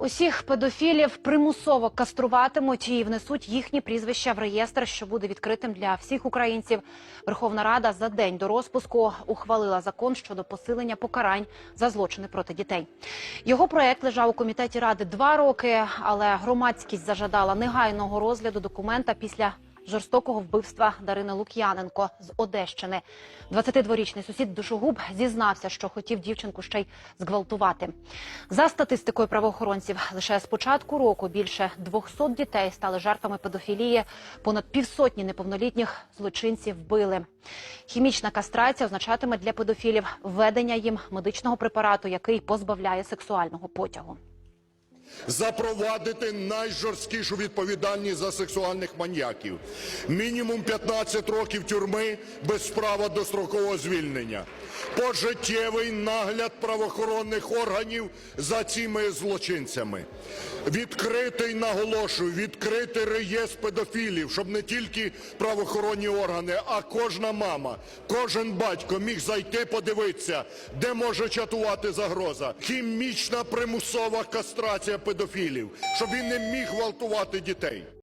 Усіх педофілів примусово каструватимуть і внесуть їхні прізвища в реєстр, що буде відкритим для всіх українців. Верховна Рада за день до розпуску ухвалила закон щодо посилення покарань за злочини проти дітей. Його проект лежав у комітеті ради два роки, але громадськість зажадала негайного розгляду документа після жорстокого вбивства Дарини Лук'яненко з Одещини. 22-річний сусід душогуб зізнався, що хотів дівчинку ще й зґвалтувати. За статистикою правоохоронців, лише з початку року більше 200 дітей стали жертвами педофілії. Понад півсотні неповнолітніх злочинців вбили. Хімічна кастрація означатиме для педофілів введення їм медичного препарату, який позбавляє сексуального потягу. Запровадити найжорсткішу відповідальність за сексуальних маньяків. Мінімум 15 років тюрми без права до строкового звільнення. Пожиттєвий нагляд правоохоронних органів за цими злочинцями. Відкритий, наголошую, відкритий реєстр педофілів, щоб не тільки правоохоронні органи, а кожна мама, кожен батько міг зайти подивитися, де може чатувати загроза. Хімічна примусова кастрація педофілів, щоб він не міг гвалтувати дітей.